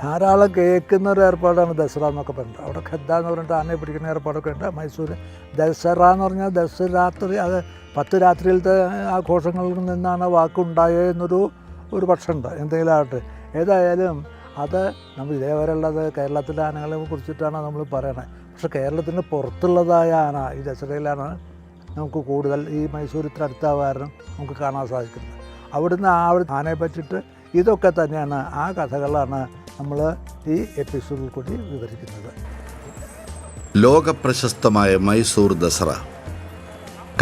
ധാരാളം കേൾക്കുന്ന ഒരു ഏർപ്പാടാണ് ദസറ എന്നൊക്കെ പറഞ്ഞത് അവിടെ ഖദ്ദ എന്ന് പറഞ്ഞിട്ട് ആനയെ പിടിക്കുന്ന ഏർപ്പാടൊക്കെ ഉണ്ട്. മൈസൂർ ദസറ എന്ന് പറഞ്ഞാൽ ദസ രാത്രി അത് പത്ത് രാത്രിയിലത്തെ ആഘോഷങ്ങളിൽ നിന്നാണ് എന്നൊരു ഒരു പക്ഷമുണ്ട് എന്തെങ്കിലും ആകട്ടെ. ഏതായാലും അത് നമ്മൾ ഇതേവരെയുള്ളത് കേരളത്തിലെ ആനകളെ കുറിച്ചിട്ടാണ് നമ്മൾ പറയണത് പക്ഷേ കേരളത്തിന് പുറത്തുള്ളതായ ആന ഈ ദസറയിലാണ് നമുക്ക് കൂടുതൽ ഈ മൈസൂർ ഇത്ര അടുത്താവാരണം നമുക്ക് കാണാൻ സാധിക്കുന്നത്. അവിടുന്ന് ആ ആനയെ പറ്റിയിട്ട് ഇതൊക്കെ തന്നെയാണ് ആ കഥകളാണ് നമ്മൾ ഈ എപ്പിസോഡിൽ കൂടി വിവരിക്കുന്നത്. ലോകപ്രശസ്തമായ മൈസൂർ ദസറ.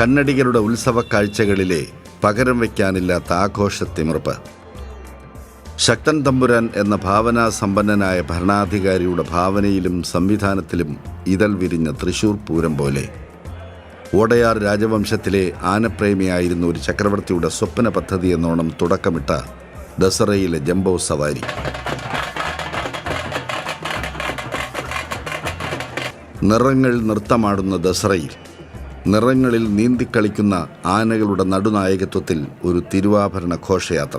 കന്നഡികളുടെ ഉത്സവ കാഴ്ചകളിലെ പകരം വയ്ക്കാനില്ലാത്ത ആഘോഷത്തിമിർപ്പ് ശക്തൻ തമ്പുരാൻ എന്ന ഭാവനാസമ്പന്നനായ ഭരണാധികാരിയുടെ ഭാവനയിലും സംവിധാനത്തിലും ഇതൽ വിരിഞ്ഞ തൃശൂർ പൂരം പോലെ. ഓടയാർ രാജവംശത്തിലെ ആനപ്രേമിയായിരുന്ന ഒരു ചക്രവർത്തിയുടെ സ്വപ്ന പദ്ധതി എന്നോണം തുടക്കമിട്ട ദസറയിലെ ജംബോ സവാരി. നിറങ്ങൾ നൃത്തമാടുന്ന ദസറയിൽ നിറങ്ങളിൽ നീന്തിക്കളിക്കുന്ന ആനകളുടെ നടുനായകത്വത്തിൽ ഒരു തിരുവാഭരണ ഘോഷയാത്ര.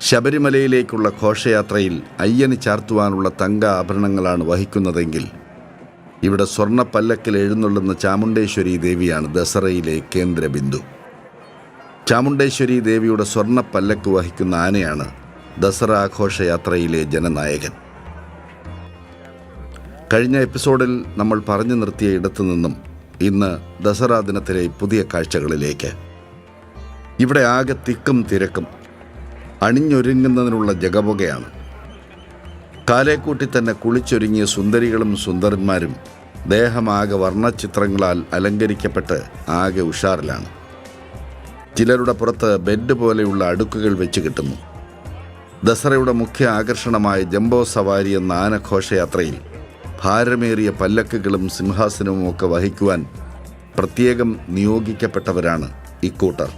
ശബരിമലയിലേക്കുള്ള ഘോഷയാത്രയിൽ അയ്യന് ചാർത്തുവാനുള്ള തങ്ക ആഭരണങ്ങളാണ് വഹിക്കുന്നതെങ്കിൽ ഇവിടെ സ്വർണ പല്ലക്കിൽ എഴുന്നള്ളുന്ന ചാമുണ്ടേശ്വരി ദേവിയാണ് ദസറയിലെ കേന്ദ്രബിന്ദു. ചാമുണ്ടേശ്വരി ദേവിയുടെ സ്വർണ പല്ലക്ക് വഹിക്കുന്ന ആനയാണ് ദസറ ആഘോഷയാത്രയിലെ ജനനായകൻ. കഴിഞ്ഞ എപ്പിസോഡിൽ നമ്മൾ പറഞ്ഞു നിർത്തിയ ഇടത്തു നിന്നും ഇന്ന് ദസറ ദിനത്തിലെ പുതിയ കാഴ്ചകളിലേക്ക്. ഇവിടെ ആകെ തിക്കും തിരക്കും അണിഞ്ഞൊരുങ്ങുന്നതിനുള്ള ജഗപുകയാണ് കാലേക്കൂട്ടി തന്നെ കുളിച്ചൊരുങ്ങിയ സുന്ദരികളും സുന്ദരന്മാരും ദേഹമാകെ വർണചിത്രങ്ങളാൽ അലങ്കരിക്കപ്പെട്ട് ആകെ ഉഷാറിലാണ്. ചിലരുടെ പുറത്ത് ബെഡ് പോലെയുള്ള അടുക്കുകൾ വെച്ച് കിട്ടുന്നു. ദസറയുടെ മുഖ്യ ആകർഷണമായ ജംബോ സവാരി എന്ന ആനഘോഷയാത്രയിൽ ഭാരമേറിയ പല്ലക്കുകളും സിംഹാസനവും ഒക്കെ വഹിക്കുവാൻ പ്രത്യേകം നിയോഗിക്കപ്പെട്ടവരാണ് ഇക്കൂട്ടർ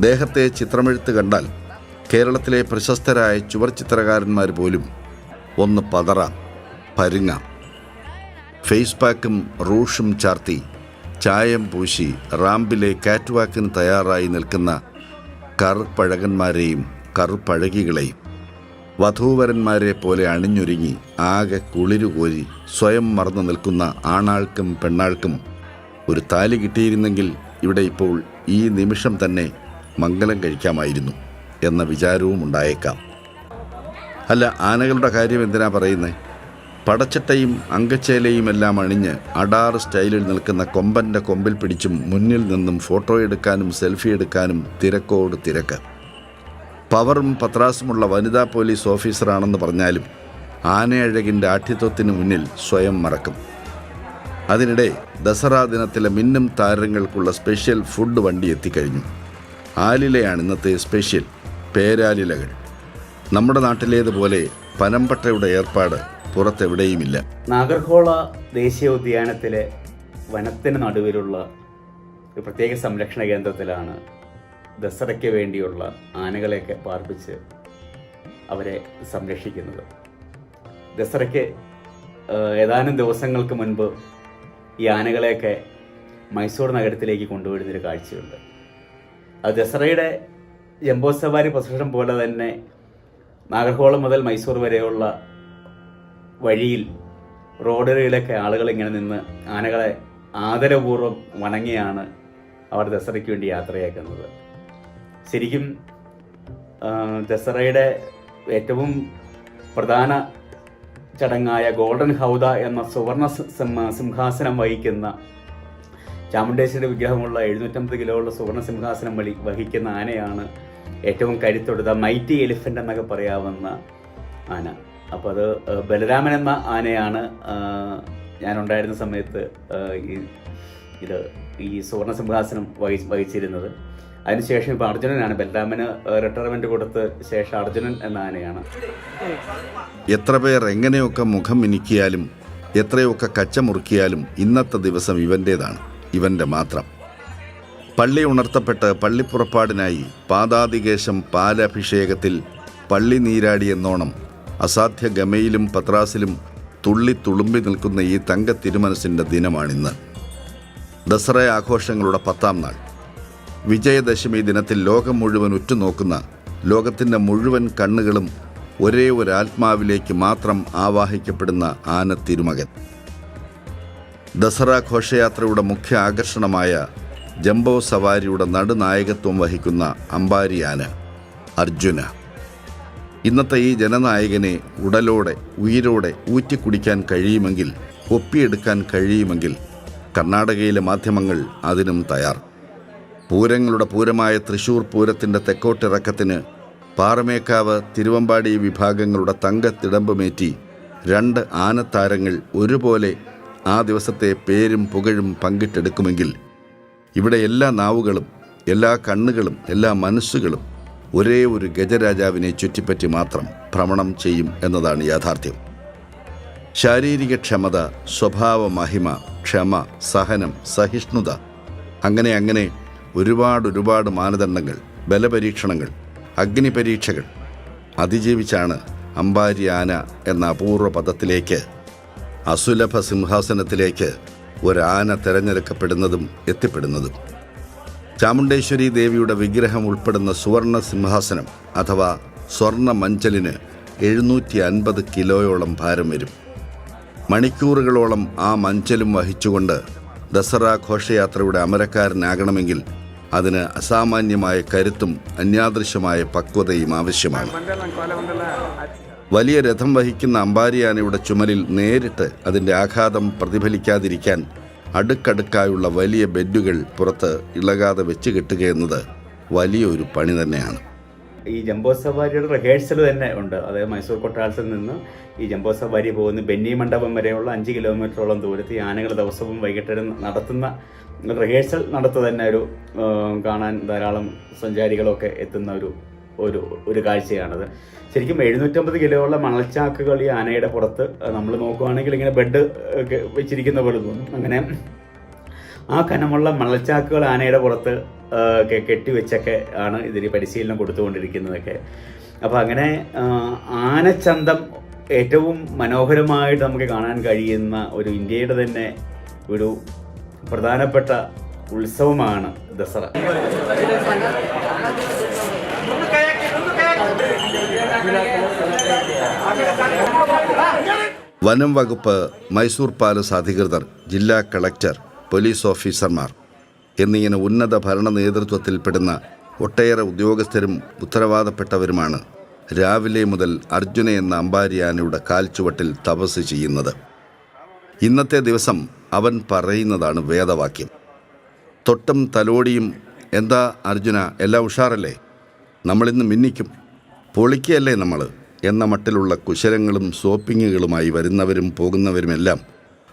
ദേഹത്തെ ചിത്രമെഴുത്ത് കണ്ടാൽ കേരളത്തിലെ പ്രശസ്തരായ ചുവർ ചിത്രകാരന്മാർ പോലും ഒന്ന് പതറ പരുങ്ങാം. ഫേസ് പാക്കും റൂഷും ചാർത്തി ചായം പൂശി റാമ്പിലെ കാറ്റ്വാക്കിന് തയ്യാറായി നിൽക്കുന്ന കറുപ്പഴകന്മാരെയും കറുപ്പഴകികളെയും വധൂവരന്മാരെ പോലെ അണിഞ്ഞൊരുങ്ങി ആകെ കുളിരുകോരി സ്വയം മറന്നു നിൽക്കുന്ന ആണാൾക്കും പെണ്ണാൾക്കും ഒരു താലി കിട്ടിയിരുന്നെങ്കിൽ ഇവിടെ ഇപ്പോൾ ഈ നിമിഷം തന്നെ മംഗലം കഴിക്കാമായിരുന്നു എന്ന വിചാരവും ഉണ്ടായേക്കാം. അല്ല ആനകളുടെ കാര്യം എന്തിനാ പറയുന്നത് പടച്ചട്ടയും അങ്കച്ചേലയും എല്ലാം അണിഞ്ഞ് അടാർ സ്റ്റൈലിൽ നിൽക്കുന്ന കൊമ്പന്റെ കൊമ്പിൽ പിടിച്ചും മുന്നിൽ നിന്നും ഫോട്ടോ എടുക്കാനും സെൽഫി എടുക്കാനും തിരക്കോട് തിരക്ക്. പവറും പത്രാസുമുള്ള വനിതാ പോലീസ് ഓഫീസറാണെന്ന് പറഞ്ഞാലും ആനയഴകിന്റെ ആഠ്യത്വത്തിന് മുന്നിൽ സ്വയം മറക്കും. അതിനിടെ ദസറ ദിനത്തിലെ മിന്നും താരങ്ങൾക്കുള്ള സ്പെഷ്യൽ ഫുഡ് വണ്ടി എത്തിക്കഴിഞ്ഞു. ആലിലയാണ് ഇന്നത്തെ സ്പെഷ്യൽ പേരാലിലകൾ. നമ്മുടെ നാട്ടിലേതുപോലെ പനമ്പട്ടയുടെ ഏർപ്പാട് പുറത്തെവിടെയുമില്ല. നാഗർഹോള ദേശീയ ഉദ്യാനത്തിലെ വനത്തിന് നടുവിലുള്ള ഒരു പ്രത്യേക സംരക്ഷണ കേന്ദ്രത്തിലാണ് ദസറയ്ക്ക് വേണ്ടിയുള്ള ആനകളെയൊക്കെ പാർപ്പിച്ച് അവരെ സംരക്ഷിക്കുന്നത്. ദസറയ്ക്ക് ഏതാനും ദിവസങ്ങൾക്ക് മുൻപ് ഈ ആനകളെയൊക്കെ മൈസൂർ നഗരത്തിലേക്ക് കൊണ്ടുവരുന്നൊരു കാഴ്ചയുണ്ട്. അത് ദസറയുടെ ജംബോ സവാരി പോലെ തന്നെ നാഗർഹോളം മുതൽ മൈസൂർ വരെയുള്ള വഴിയിൽ റോഡുകളിലൊക്കെ ആളുകൾ ഇങ്ങനെ നിന്ന് ആനകളെ ആദരപൂർവം വണങ്ങിയാണ് അവർ ദസറയ്ക്ക് വേണ്ടി യാത്രയാക്കുന്നത്. ശരിക്കും ദസറയുടെ ഏറ്റവും പ്രധാന ചടങ്ങായ ഗോൾഡൻ ഹൗദ എന്ന സുവർണ സിംഹാസനം വഹിക്കുന്ന ചാമുണ്ടേശ്വരി വിഗ്രഹമുള്ള എഴുന്നൂറ്റമ്പത് കിലോ ഉള്ള സുവർണ സിംഹാസനം വഴി വഹിക്കുന്ന ആനയാണ് ഏറ്റവും കരുത്തൊടുത്ത മൈറ്റി എലിഫന്റ് എന്നൊക്കെ പറയാവുന്ന ആന. അപ്പോൾ അത് ബലരാമൻ എന്ന ആനയാണ് ഞാനുണ്ടായിരുന്ന സമയത്ത് ഈ ഇത് ഈ സുവർണ സിംഹാസനം വഹി വഹിച്ചിരുന്നത്. അതിനുശേഷം ഇപ്പോൾ അർജുനനാണ്. ബലരാമന് റിട്ടയർമെന്റ് കൊടുത്ത് ശേഷം അർജുനൻ എന്ന ആനയാണ്. എത്ര പേർ എങ്ങനെയൊക്കെ മുഖം മിനുക്കിയാലും എത്രയൊക്കെ കച്ച മുറുക്കിയാലും ഇന്നത്തെ ദിവസം ഇവന്റേതാണ് ഇവന്റെ മാത്രം. പള്ളി ഉണർത്തപ്പെട്ട് പള്ളിപ്പുറപ്പാടിനായി പാതാതികേശം പാലഭിഷേകത്തിൽ പള്ളി നീരാടി എന്നോണം അസാധ്യ ഗമയിലും പത്രാസിലും തുള്ളി തുളുമ്പി നിൽക്കുന്ന ഈ തങ്ക തിരുമനസിന്റെ ദിനമാണിന്ന്. ദസറ ആഘോഷങ്ങളുടെ പത്താം നാൾ. വിജയദശമി ദിനത്തിൽ ലോകം മുഴുവൻ ഉറ്റുനോക്കുന്ന ലോകത്തിന്റെ മുഴുവൻ കണ്ണുകളും ഒരേ ഒരു ആത്മാവിലേക്ക് മാത്രം ആവാഹിക്കപ്പെടുന്ന ആന തിരുമകൻ. ദസറ ഘോഷയാത്രയുടെ മുഖ്യ ആകർഷണമായ ജംബോ സവാരിയുടെ നടുനായകത്വം വഹിക്കുന്ന അമ്പാരി ആന അർജുന. ഇന്നത്തെ ഈ ജനനായകനെ ഉടലോടെ ഉയിരോടെ ഊറ്റിക്കുടിക്കാൻ കഴിയുമെങ്കിൽ ഒപ്പിയെടുക്കാൻ കഴിയുമെങ്കിൽ കർണാടകയിലെ മാധ്യമങ്ങൾ അതിനും തയ്യാർ. പൂരങ്ങളുടെ പൂരമായ തൃശൂർ പൂരത്തിന്റെ തെക്കോട്ടിറക്കത്തിന് പാറമേക്കാവ് തിരുവമ്പാടി വിഭാഗങ്ങളുടെ തങ്കത്തിടമ്പുമേറ്റി രണ്ട് ആനത്താരങ്ങൾ ഒരുപോലെ ആ ദിവസത്തെ പേരും പുകഴും പങ്കിട്ടെടുക്കുമെങ്കിൽ ഇവിടെ എല്ലാ നാവുകളും എല്ലാ കണ്ണുകളും എല്ലാ മനസ്സുകളും ഒരേ ഒരു ഗജരാജാവിനെ ചുറ്റിപ്പറ്റി മാത്രം ഭ്രമണം ചെയ്യും എന്നതാണ് യാഥാർത്ഥ്യം. ശാരീരിക ക്ഷമത സ്വഭാവ മഹിമ ക്ഷമ സഹനം സഹിഷ്ണുത അങ്ങനെ അങ്ങനെ ഒരുപാട് ഒരുപാട് മാനദണ്ഡങ്ങൾ ബലപരീക്ഷണങ്ങൾ അഗ്നി പരീക്ഷകൾ അതിജീവിച്ചാണ് അമ്പാരി ആന എന്ന അപൂർവ പദത്തിലേക്ക് അസുലഭ സിംഹാസനത്തിലേക്ക് ഒരാന തിരഞ്ഞെടുക്കപ്പെടുന്നതും എത്തിപ്പെടുന്നതും. ചാമുണ്ടേശ്വരി ദേവിയുടെ വിഗ്രഹം ഉൾപ്പെടുന്ന സുവർണ സിംഹാസനം അഥവാ സ്വർണ മഞ്ചലിന് എഴുന്നൂറ്റി അൻപത് കിലോയോളം ഭാരം വരും. മണിക്കൂറുകളോളം ആ മഞ്ചലും വഹിച്ചുകൊണ്ട് ദസറ ഘോഷയാത്രയുടെ അമരക്കാരനാകണമെങ്കിൽ അതിന് അസാമാന്യമായ കരുത്തും അന്യാദൃശ്യമായ പക്വതയും ആവശ്യമാണ്. വലിയ രഥം വഹിക്കുന്ന അമ്പാരിയാനയുടെ ചുമലിൽ നേരിട്ട് അതിന്റെ ആഘാതം പ്രതിഫലിക്കാതിരിക്കാൻ അടുക്കടുക്കായുള്ള വലിയ ബെഡുകൾ പുറത്ത് ഇളകാതെ വെച്ച് കെട്ടുകയെന്നത് വലിയൊരു പണി തന്നെയാണ്. ഈ ജംബോ സവാരിയുടെ റിഹേഴ്സൽ തന്നെ ഉണ്ട്. അതായത് മൈസൂർ കൊട്ടാരത്തിൽ നിന്ന് ഈ ജംബോ സവാരി പോകുന്ന ബെന്നി മണ്ഡപം വരെയുള്ള അഞ്ച് കിലോമീറ്ററോളം ദൂരത്ത് ഈ ആനകൾ ദിവസവും വൈകിട്ട് നടത്തുന്ന റിഹേഴ്സൽ നടത്തുക തന്നെ ഒരു കാണാൻ ധാരാളം സഞ്ചാരികളൊക്കെ എത്തുന്ന ഒരു ഒരു ഒരു കാഴ്ചയാണത്. ശരിക്കും എഴുന്നൂറ്റമ്പത് കിലോയുള്ള മണൽച്ചാക്കുകൾ ഈ ആനയുടെ പുറത്ത് നമ്മൾ നോക്കുകയാണെങ്കിൽ ഇങ്ങനെ ബെഡ് വെച്ചിരിക്കുന്ന പോലെ തോന്നും. അങ്ങനെ ആ കനമുള്ള മണൽച്ചാക്കുകൾ ആനയുടെ പുറത്ത് കെട്ടിവെച്ചൊക്കെ ആണ് ഇതിന് പരിശീലനം കൊടുത്തുകൊണ്ടിരിക്കുന്നതൊക്കെ. അപ്പോൾ അങ്ങനെ ആനച്ചന്തം ഏറ്റവും മനോഹരമായിട്ട് നമുക്ക് കാണാൻ കഴിയുന്ന ഒരു ഇന്ത്യയുടെ തന്നെ ഒരു പ്രധാനപ്പെട്ട ഉത്സവമാണ് ദസറ. വനം വകുപ്പ് മൈസൂർ പാലസ് അധികൃതർ ജില്ലാ കളക്ടർ പോലീസ് ഓഫീസർമാർ എന്നിങ്ങനെ ഉന്നത ഭരണ നേതൃത്വത്തിൽപ്പെടുന്ന ഒട്ടേറെ ഉദ്യോഗസ്ഥരും ഉത്തരവാദപ്പെട്ടവരുമാണ് രാവിലെ മുതൽ അർജുന എന്ന അമ്പാരിയാനയുടെ കാൽച്ചുവട്ടിൽ തപസ് ചെയ്യുന്നത്. ഇന്നത്തെ ദിവസം അവൻ പറയുന്നതാണ് വേദവാക്യം. തൊട്ടും തലോടിയും എന്താ അർജുന എല്ലാം ഉഷാറല്ലേ? നമ്മളിന്ന് മിന്നിക്കും. പൊളിക്കുകയല്ലേ നമ്മൾ എന്ന മട്ടിലുള്ള കുശലങ്ങളും സോപ്പിങ്ങുകളുമായി വരുന്നവരും പോകുന്നവരുമെല്ലാം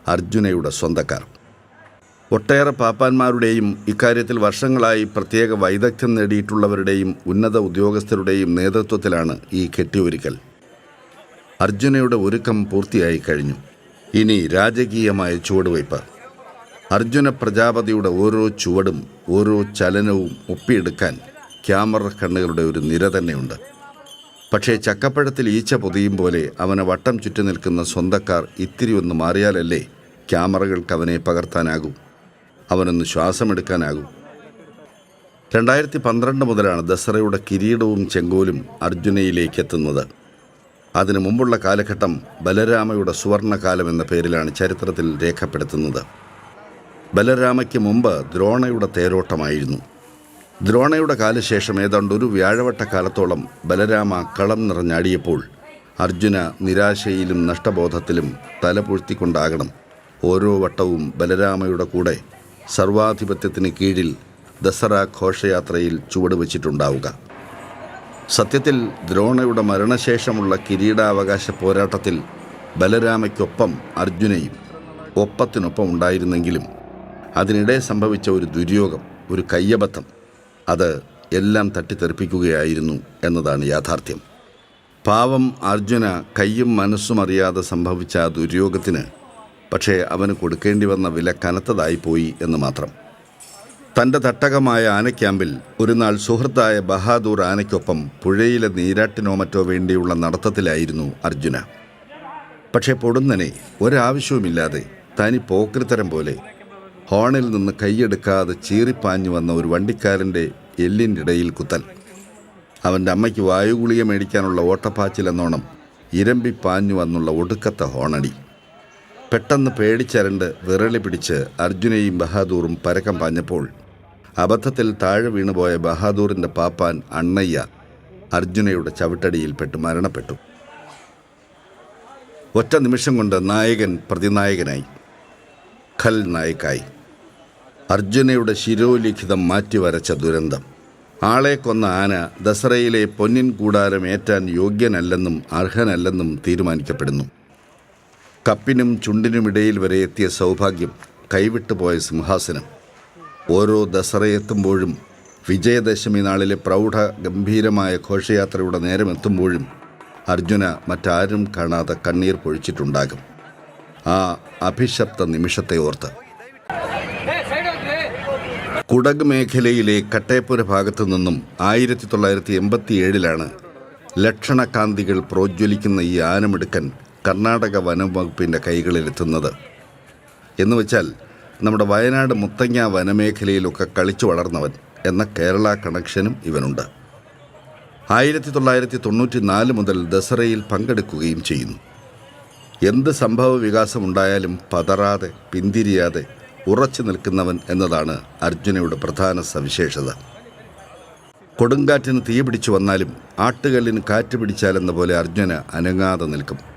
അർജുനയുടെ സ്വന്തക്കാർ. ഒട്ടേറെ പാപ്പാന്മാരുടെയും ഇക്കാര്യത്തിൽ വർഷങ്ങളായി പ്രത്യേക വൈദഗ്ധ്യം നേടിയിട്ടുള്ളവരുടെയും ഉന്നത ഉദ്യോഗസ്ഥരുടെയും നേതൃത്വത്തിലാണ് ഈ കെട്ടിയൊരുക്കൽ. അർജുനയുടെ ഒരുക്കം പൂർത്തിയായി കഴിഞ്ഞു. ഇനി രാജകീയമായ ചുവടുവയ്പ്. അർജുന പ്രജാപതിയുടെ ഓരോ ചുവടും ഓരോ ചലനവും ഒപ്പിയെടുക്കാൻ ക്യാമറ കണ്ണുകളുടെ ഒരു നിര തന്നെയുണ്ട്. പക്ഷേ ചക്കപ്പഴത്തിൽ ഈച്ച പൊതിയും പോലെ അവനെ വട്ടം ചുറ്റി നിൽക്കുന്ന സ്വന്തക്കാർ ഇത്തിരി ഒന്ന് മാറിയാലല്ലേ ക്യാമറകൾക്ക് അവനെ പകർത്താനാകൂ. അവനൊന്ന് ശ്വാസമെടുക്കാനാകും. രണ്ടായിരത്തി പന്ത്രണ്ട് മുതലാണ് ദസറയുടെ കിരീടവും ചെങ്കോലും അർജുനയിലേക്ക് എത്തുന്നത് അതിനു മുമ്പുള്ള കാലഘട്ടം ബലരാമയുടെ സുവർണകാലം എന്ന പേരിലാണ് ചരിത്രത്തിൽ രേഖപ്പെടുത്തുന്നത്. ബലരാമയ്ക്ക് മുമ്പ് ദ്രോണയുടെ തേരോട്ടമായിരുന്നു. ദ്രോണയുടെ കാലശേഷം ഏതാണ്ട് ഒരു വ്യാഴവട്ട കാലത്തോളം ബലരാമ കളം നിറഞ്ഞാടിയപ്പോൾ അർജുന നിരാശയിലും നഷ്ടബോധത്തിലും തലപുഴ്ത്തിക്കൊണ്ടാകണം ഓരോ വട്ടവും ബലരാമയുടെ കൂടെ സർവാധിപത്യത്തിന് കീഴിൽ ദസറ ഘോഷയാത്രയിൽ ചുവടുവെച്ചിട്ടുണ്ടാവുക. സത്യത്തിൽ ദ്രോണയുടെ മരണശേഷമുള്ള കിരീടാവകാശ പോരാട്ടത്തിൽ ബലരാമയ്ക്കൊപ്പം അർജുനയും ഒപ്പത്തിനൊപ്പം ഉണ്ടായിരുന്നെങ്കിലും അതിനിടെ സംഭവിച്ച ഒരു ദുര്യോഗം ഒരു കയ്യബദ്ധം അത് എല്ലാം തട്ടിത്തെറിപ്പിക്കുകയായിരുന്നു എന്നതാണ് യാഥാർത്ഥ്യം. പാവം അർജുന കയ്യും മനസ്സും അറിയാതെ സംഭവിച്ച ആ ദുര്യോഗത്തിന് പക്ഷേ അവന് കൊടുക്കേണ്ടി വന്ന വില കനത്തതായിപ്പോയി എന്ന് മാത്രം. തന്റെ തട്ടകമായ ആനക്യാമ്പിൽ ഒരു നാൾ സുഹൃത്തായ ബഹാദൂർ ആനയ്ക്കൊപ്പം പുഴയിലെ നീരാട്ടിനോ മറ്റോ വേണ്ടിയുള്ള നടത്തത്തിലായിരുന്നു അർജുന. പക്ഷേ പൊടുന്നനെ ഒരാവശ്യവുമില്ലാതെ തനി പോക്രിത്തരം പോലെ ഹോണിൽ നിന്ന് കൈയെടുക്കാതെ ചീറിപ്പാഞ്ഞു വന്ന ഒരു വണ്ടിക്കാരന്റെ എല്ലിന്റെ ഇടയിൽ കുത്തൽ. അവന്റെ അമ്മയ്ക്ക് വായുഗുളിക മേടിക്കാനുള്ള ഓട്ടപ്പാച്ചിലെന്നോണം ഇരമ്പി പാഞ്ഞു വന്നുള്ള ഒടുക്കത്തെ ഹോണടി. പെട്ടെന്ന് പേടിച്ചരണ്ട് വിറളി പിടിച്ച് അർജുനയും ബഹാദൂറും പരക്കം പാഞ്ഞപ്പോൾ അബദ്ധത്തിൽ താഴെ വീണുപോയ ബഹാദൂറിന്റെ പാപ്പാൻ അണ്ണയ്യ അർജുനയുടെ ചവിട്ടടിയിൽപ്പെട്ട് മരണപ്പെട്ടു. ഒറ്റ നിമിഷം കൊണ്ട് നായകൻ പ്രതിനായകനായി. ഖൽ നായക്കായി അർജുനയുടെ ശിരോലിഖിതം മാറ്റിവരച്ച ദുരന്തം. ആളെ കൊന്ന ആന ദസറയിലെ പൊന്നിൻ കൂടാരം ഏറ്റാൻ യോഗ്യനല്ലെന്നും അർഹനല്ലെന്നും തീരുമാനിക്കപ്പെടുന്നു. കപ്പിനും ചുണ്ടിനുമിടയിൽ വരെ എത്തിയ സൗഭാഗ്യം കൈവിട്ടുപോയ സിംഹാസനം. ഓരോ ദസറയെത്തുമ്പോഴും വിജയദശമി നാളിലെ പ്രൗഢ ഗംഭീരമായ ഘോഷയാത്രയുടെ നേരമെത്തുമ്പോഴും അർജുന മറ്റാരും കാണാതെ കണ്ണീർ പൊഴിച്ചിട്ടുണ്ടാകും. ആ അഭിശപ്ത നിമിഷത്തെ ഓർത്ത്. കുടക് മേഖലയിലെ കട്ടേപ്പുര ഭാഗത്തു നിന്നും ആയിരത്തി തൊള്ളായിരത്തി എൺപത്തി ഏഴിലാണ് ലക്ഷണകാന്തികൾ പ്രോജ്വലിക്കുന്ന ഈ ആനമിടുക്കൻ കർണാടക വനം വകുപ്പിന്റെ കൈകളിലെത്തുന്നത്. എന്ന് വെച്ചാൽ നമ്മുടെ വയനാട് മുത്തങ്ങ വനമേഖലയിലൊക്കെ കളിച്ചു വളർന്നവൻ എന്ന കേരള കണക്ഷനും ഇവനുണ്ട്. ആയിരത്തി തൊള്ളായിരത്തി തൊണ്ണൂറ്റി നാല് മുതൽ ദസറയിൽ പങ്കെടുക്കുകയും ചെയ്യുന്നു. എന്ത് സംഭവ വികാസമുണ്ടായാലും പതറാതെ പിന്തിരിയാതെ ഉറച്ചു നിൽക്കുന്നവൻ എന്നതാണ് അർജുനയുടെ പ്രധാന സവിശേഷത. കൊടുങ്കാറ്റിന് തീ പിടിച്ചു വന്നാലും ആട്ടുകല്ലിന് കാറ്റ് പിടിച്ചാലെന്ന പോലെ അർജുന അനങ്ങാതെ നിൽക്കും.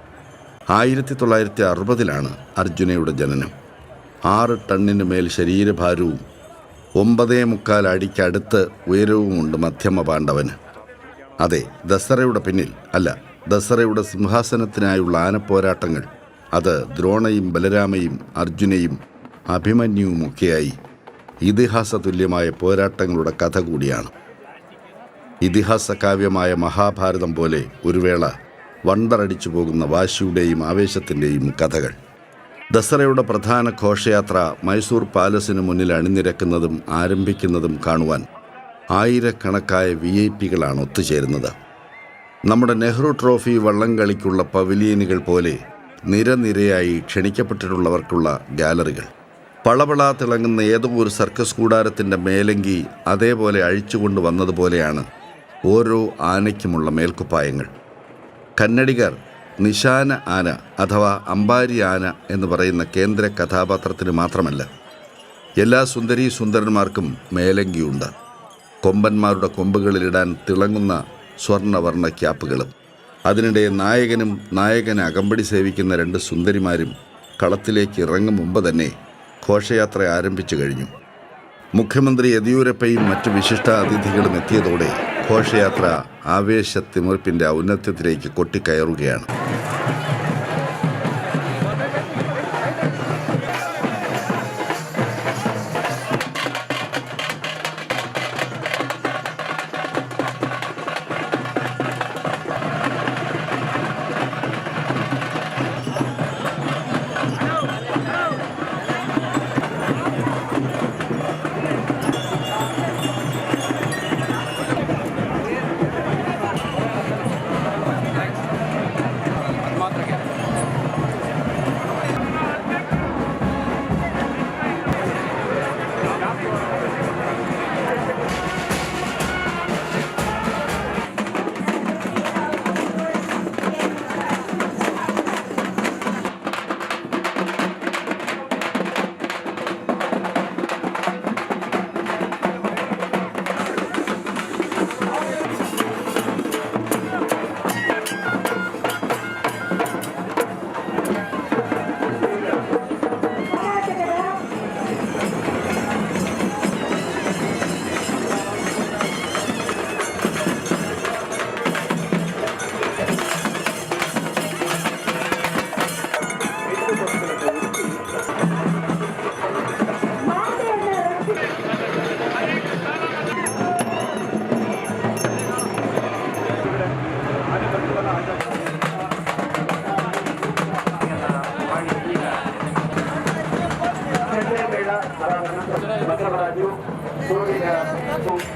ആയിരത്തി തൊള്ളായിരത്തി അറുപതിലാണ് അർജുനയുടെ ജനനം. ആറ് ടണ്ണിന് മേൽ ശരീരഭാരവും ഒമ്പതേ മുക്കാൽ അടിക്കടുത്ത് ഉയരവുമുണ്ട് മധ്യമ പാണ്ഡവന്. അതെ ദസറയുടെ പിന്നിൽ അല്ല ദസറയുടെ സിംഹാസനത്തിനായുള്ള ആനപ്പോരാട്ടങ്ങൾ. അത് ദ്രോണയും ബലരാമയും അർജുനയും അഭിമന്യുവുമൊക്കെയായി. ഇതിഹാസ തുല്യമായ പോരാട്ടങ്ങളുടെ കഥ കൂടിയാണ്. ഇതിഹാസ കാവ്യമായ മഹാഭാരതം പോലെ ഒരു വേള വണ്ടറടിച്ചു പോകുന്ന വാശിയുടെയും ആവേശത്തിന്റെയും കഥകൾ. ദസറയുടെ പ്രധാന ഘോഷയാത്ര മൈസൂർ പാലസിന് മുന്നിൽ അണിനിരക്കുന്നതും ആരംഭിക്കുന്നതും കാണുവാൻ ആയിരക്കണക്കായ വി ഐ പികളാണ് ഒത്തുചേരുന്നത്. നമ്മുടെ നെഹ്റു ട്രോഫി വള്ളംകളിക്കുള്ള പവിലിയനുകൾ പോലെ നിരനിരയായി ക്ഷണിക്കപ്പെട്ടിട്ടുള്ളവർക്കുള്ള ഗാലറികൾ. പളപള തിളങ്ങുന്ന ഏതോ ഒരു സർക്കസ് കൂടാരത്തിന്റെ മേലങ്കി അതേപോലെ അഴിച്ചുകൊണ്ട് വന്നതുപോലെയാണ് ഓരോ ആനയ്ക്കുമുള്ള മേൽക്കുപ്പായങ്ങൾ. കന്നഡികർ നിശാന ആന അഥവാ അമ്പാരി ആന എന്ന് പറയുന്ന കേന്ദ്ര കഥാപാത്രത്തിന് മാത്രമല്ല എല്ലാ സുന്ദരീ സുന്ദരന്മാർക്കും മേലങ്കിയുണ്ട്. കൊമ്പന്മാരുടെ കൊമ്പുകളിലിടാൻ തിളങ്ങുന്ന സ്വർണവർണ ക്യാപ്പുകളും അതിനിടെ നായകനും നായകന് അകമ്പടി സേവിക്കുന്ന രണ്ട് സുന്ദരിമാരും കളത്തിലേക്ക് ഇറങ്ങും മുമ്പ് തന്നെ ഘോഷയാത്ര ആരംഭിച്ചു കഴിഞ്ഞു. മുഖ്യമന്ത്രി യെദ്യൂരപ്പയും മറ്റു വിശിഷ്ട അതിഥികളും എത്തിയതോടെ ഘോഷയാത്ര ആവേശത്തിമിർപ്പിന്റെ ഔന്നത്യത്തിലേക്ക് കൊട്ടിക്കയറുകയാണ്. ಮಕರರಾಜು ಸೂರ್ಯನ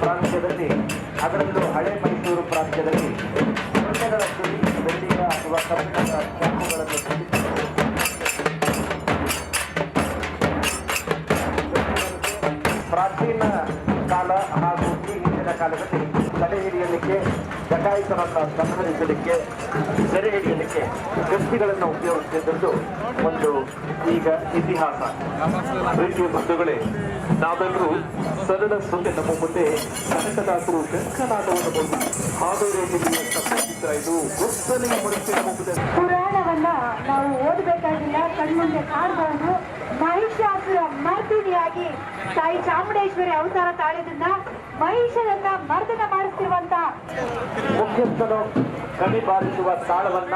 ಪ್ರಾಂತ್ಯದಲ್ಲಿ, ಅದರಲ್ಲೂ ಹಳೆ ಮೈಸೂರು ಪ್ರಾಂತ್ಯದಲ್ಲಿ ಸೊಳ್ಳೆಗಳ ಸುಳಿ ಬೆಳ್ಳಿಯ ಅಥವಾ ಕಬ್ಬಿಣದ ಚಾಕುಗಳನ್ನು ಪ್ರಾಚೀನ ಕಾಲ ಹಾಗೂ ಈ ಹಿಂದಿನ ಕಾಲದಲ್ಲಿ ತಡೆ ಹಿಡಿಯಲಿಕ್ಕೆ ಡಕಾಯಿತರನ್ನ ಸಂಹರಿಸಲಿಕ್ಕೆ ಸೆರೆ ಹಿಡಿಯಲಿಕ್ಕೆ ಶಕ್ತಿಗಳನ್ನು ಉಪಯೋಗಿಸುತ್ತಿದ್ದದ್ದು ಒಂದು ಈಗ ಇತಿಹಾಸ. ಪ್ರೀತಿಯ ಬಂಧುಗಳೇ, ನಾವೆಲ್ಲರೂ ಸರಳ ಸುದ್ದಿ ನಮ್ಮ ಮುಂದೆ ಕನಕದಾಸರು ಶಂಕನಾಥವನ್ನು ಬಂದು ಹಾಡೋರೆ ಚಿತ್ರ ಇದು ಗೊತ್ತನೆಯ ಮನಸ್ಸಿನ ಮುಂದೆ. ಪುರಾಣವನ್ನ ನಾವು ಓದಬೇಕಾಗಿಲ್ಲ, ಕಣ್ಮುಂದೆ ಕಾಣಬಹುದು. ಮಹಿಷಾಸುರ ಮರ್ದಿನಿಯಾಗಿ ತಾಯಿ ಚಾಮುಂಡೇಶ್ವರಿ ಅವತಾರ ತಾಳಿದ್ರಿಂದ ಮಹಿಷರನ್ನ ಮರ್ದನ ಮಾಡಿಸಿರುವಂತ ಮುಖ್ಯಸ್ಥರು ಕಣಿ ಬಾರಿಸುವ ತಾಳವನ್ನ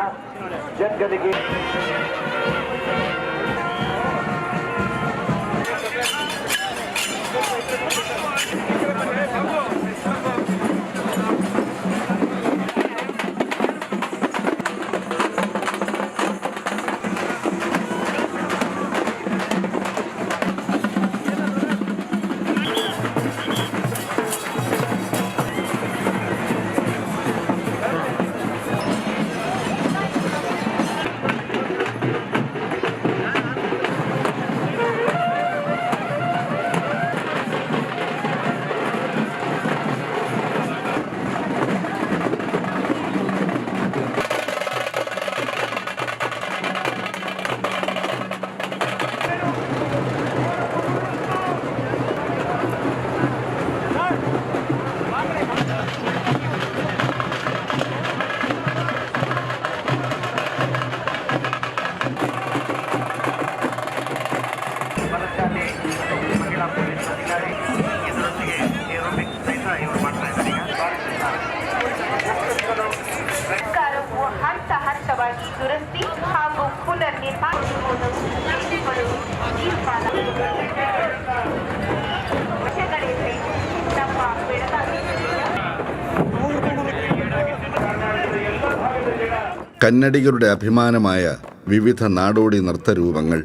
കന്നഡികളുടെ അഭിമാനമായ വിവിധ നാടോടി നൃത്തരൂപങ്ങൾ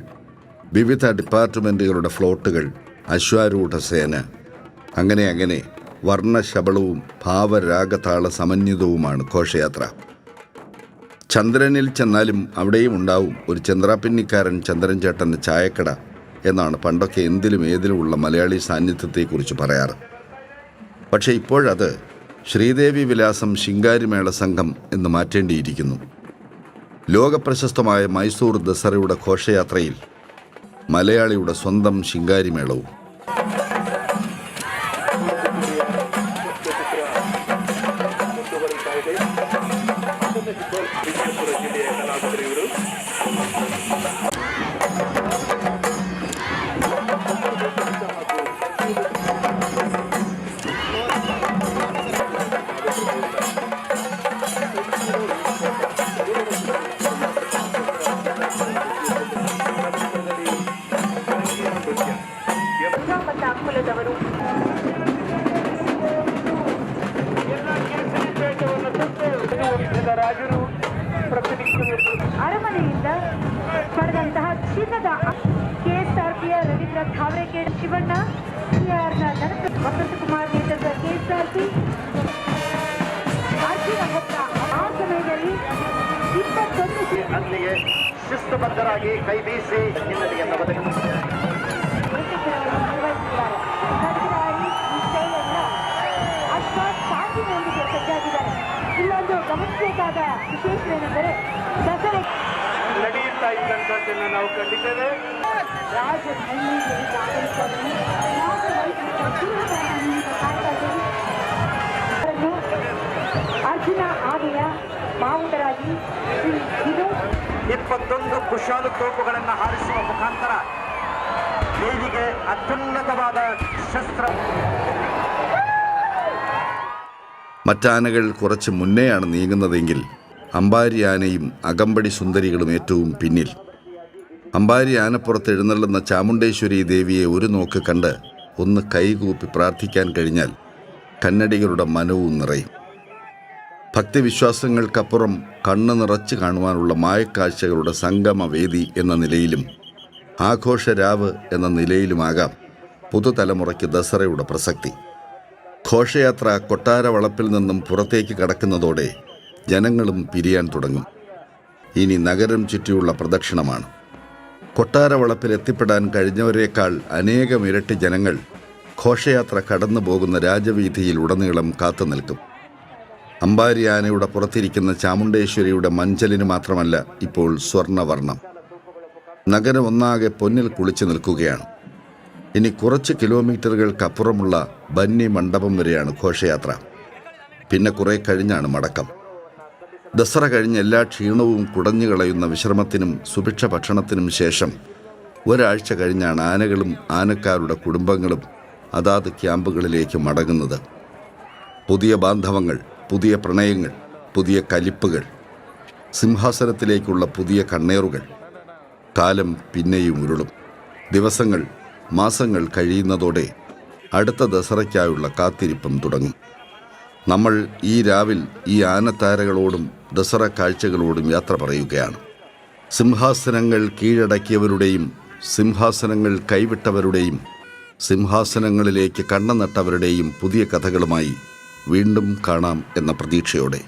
വിവിധ ഡിപ്പാർട്ട്മെന്റുകളുടെ ഫ്ലോട്ടുകൾ അശ്വാരൂഢ സേന അങ്ങനെ അങ്ങനെ വർണശബളവും ഭാവരാഗതാള സമന്വിതവുമാണ് ഘോഷയാത്ര. ചന്ദ്രനിൽ ചെന്നാലും അവിടെയും ഉണ്ടാവും ഒരു ചന്ദ്രാപിന്നിക്കാരൻ ചന്ദ്രൻ ചേട്ടന്റെ ചായക്കട എന്നാണ് പണ്ടൊക്കെ എന്തിലും ഏതിലുമുള്ള മലയാളി സാന്നിധ്യത്തെക്കുറിച്ച് പറയാറ്. പക്ഷേ ഇപ്പോഴത് ശ്രീദേവി വിലാസം ശിങ്കാരിമേള സംഘം എന്ന് മാറ്റേണ്ടിയിരിക്കുന്നു. ലോകപ്രശസ്തമായ മൈസൂർ ദസറയുടെ ഘോഷയാത്രയിൽ മലയാളിയുടെ സ്വന്തം ശിങ്കാരിമേളവും. ಅಲ್ಲಿಯೇ ಶಿಸ್ತುಬದ್ಧರಾಗಿ ಕೈ ಬೀಸಿ ಹಿನ್ನೆಲೆಯನ್ನು ಒದಗಿಸಿದೆ ಇಲ್ಲೊಂದು ಗಮನಿಸಬೇಕಾದ ವಿಶೇಷ ವಿಶೇಷವೇನೆಂದರೆ ದಸರೆ ನಡೆಯುತ್ತಾ ಇದ್ದಂಥದ್ದನ್ನು ನಾವು ಕಂಡಿದ್ದೇವೆ. ಅರ್ಜುನ ಆವಿಯ ಮಾವುತರಾಗಿ ಇಪ್ಪತ್ತೊಂದು ಕುಶಾಲು ತೋಪುಗಳನ್ನು ಹಾರಿಸುವ ಮುಖಾಂತರ ದೇವಿಗೆ ಅತ್ಯುನ್ನತವಾದ ಶಸ್ತ್ರ മറ്റാനകൾ കുറച്ച് മുന്നെയാണ് നീങ്ങുന്നതെങ്കിൽ അമ്പാരി ആനയും അകമ്പടി സുന്ദരികളും ഏറ്റവും പിന്നിൽ അമ്പാരി ആനപ്പുറത്ത് എഴുന്നള്ളുന്ന ചാമുണ്ടേശ്വരി ദേവിയെ ഒരു നോക്ക് കണ്ട് ഒന്ന് കൈകൂപ്പി പ്രാർത്ഥിക്കാൻ കഴിഞ്ഞാൽ കന്നഡികളുടെ മനവും നിറയും ഭക്തിവിശ്വാസങ്ങൾക്കപ്പുറം കണ്ണു നിറച്ച് കാണുവാനുള്ള മായക്കാഴ്ചകളുടെ സംഗമവേദി എന്ന നിലയിലും ആഘോഷരാവ് എന്ന നിലയിലുമാകാം പുതുതലമുറയ്ക്ക് ദസറയുടെ പ്രസക്തി. ഘോഷയാത്ര കൊട്ടാരവളപ്പിൽ നിന്നും പുറത്തേക്ക് കടക്കുന്നതോടെ ജനങ്ങളും പിരിയാൻ തുടങ്ങും. ഇനി നഗരം ചുറ്റിയുള്ള പ്രദക്ഷിണമാണ്. കൊട്ടാരവളപ്പിൽ എത്തിപ്പെടാൻ കഴിഞ്ഞവരേക്കാൾ അനേകം ഇരട്ടി ജനങ്ങൾ ഘോഷയാത്ര കടന്നു പോകുന്ന രാജവീഥിയിൽ ഉടനീളം കാത്തു നിൽക്കും അമ്പാരി ആനയുടെ പുറത്തിരിക്കുന്ന ചാമുണ്ടേശ്വരിയുടെ മഞ്ചലിന് മാത്രമല്ല ഇപ്പോൾ സ്വർണവർണം. നഗരം ഒന്നാകെ പൊന്നിൽ കുളിച്ചു നിൽക്കുകയാണ്. ഇനി കുറച്ച് കിലോമീറ്ററുകൾക്കപ്പുറമുള്ള ബന്നി മണ്ഡപം വരെയാണ് ഘോഷയാത്ര. പിന്നെ കുറെ കഴിഞ്ഞാണ് മടക്കം. ദസറ കഴിഞ്ഞ് എല്ലാ ക്ഷീണവും കുടഞ്ഞു കളയുന്ന വിശ്രമത്തിനും സുഭിക്ഷ ഭക്ഷണത്തിനും ശേഷം ഒരാഴ്ച കഴിഞ്ഞാണ് ആനകളും ആനക്കാരുടെ കുടുംബങ്ങളും അതാത് ക്യാമ്പുകളിലേക്ക് മടങ്ങുന്നത്. പുതിയ ബാന്ധവങ്ങൾ പുതിയ പ്രണയങ്ങൾ പുതിയ കലിപ്പുകൾ സിംഹാസനത്തിലേക്കുള്ള പുതിയ കണ്ണേറുകൾ. കാലം പിന്നെയും ഉരുളും. ദിവസങ്ങൾ മാസങ്ങൾ കഴിയുന്നതോടെ അടുത്ത ദസറയ്ക്കായുള്ള കാത്തിരിപ്പും തുടങ്ങും. നമ്മൾ ഈ രാവിൽ ഈ ആനത്താരകളോടും ദസറ കാഴ്ചകളോടും യാത്ര പറയുകയാണ്. സിംഹാസനങ്ങൾ കീഴടക്കിയവരുടെയും സിംഹാസനങ്ങൾ കൈവിട്ടവരുടെയും സിംഹാസനങ്ങളിലേക്ക് കണ്ണ നട്ടവരുടെയും പുതിയ കഥകളുമായി വീണ്ടും കാണാം എന്ന പ്രതീക്ഷയോടെ